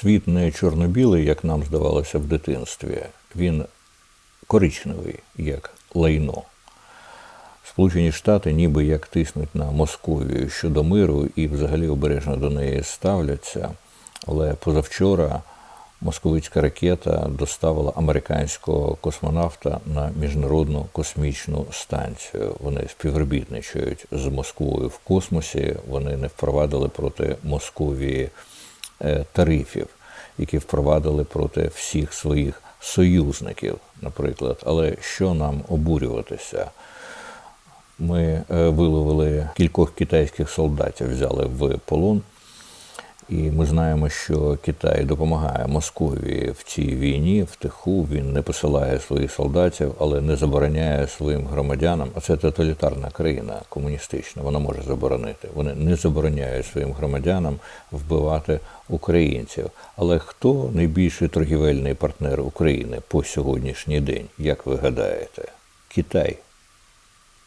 світ не чорно-білий, як нам здавалося в дитинстві. Він коричневий, як лайно. Сполучені Штати ніби як тиснуть на Московію щодо миру і взагалі обережно до неї ставляться. Але позавчора московицька ракета доставила американського космонавта на міжнародну космічну станцію. Вони співробітничають з Москвою в космосі. Вони не впровадили проти Московії тарифів, які впровадили проти всіх своїх союзників, наприклад. Але що нам обурюватися? Ми е, виловили кількох китайських солдатів, взяли в полон. І ми знаємо, що Китай допомагає Московії в цій війні, в тиху. Він не посилає своїх солдатів, але не забороняє своїм громадянам. А це тоталітарна країна комуністична. Вона може заборонити. Вони не забороняють своїм громадянам вбивати українців. Але хто найбільший торгівельний партнер України по сьогоднішній день? Як ви гадаєте? Китай.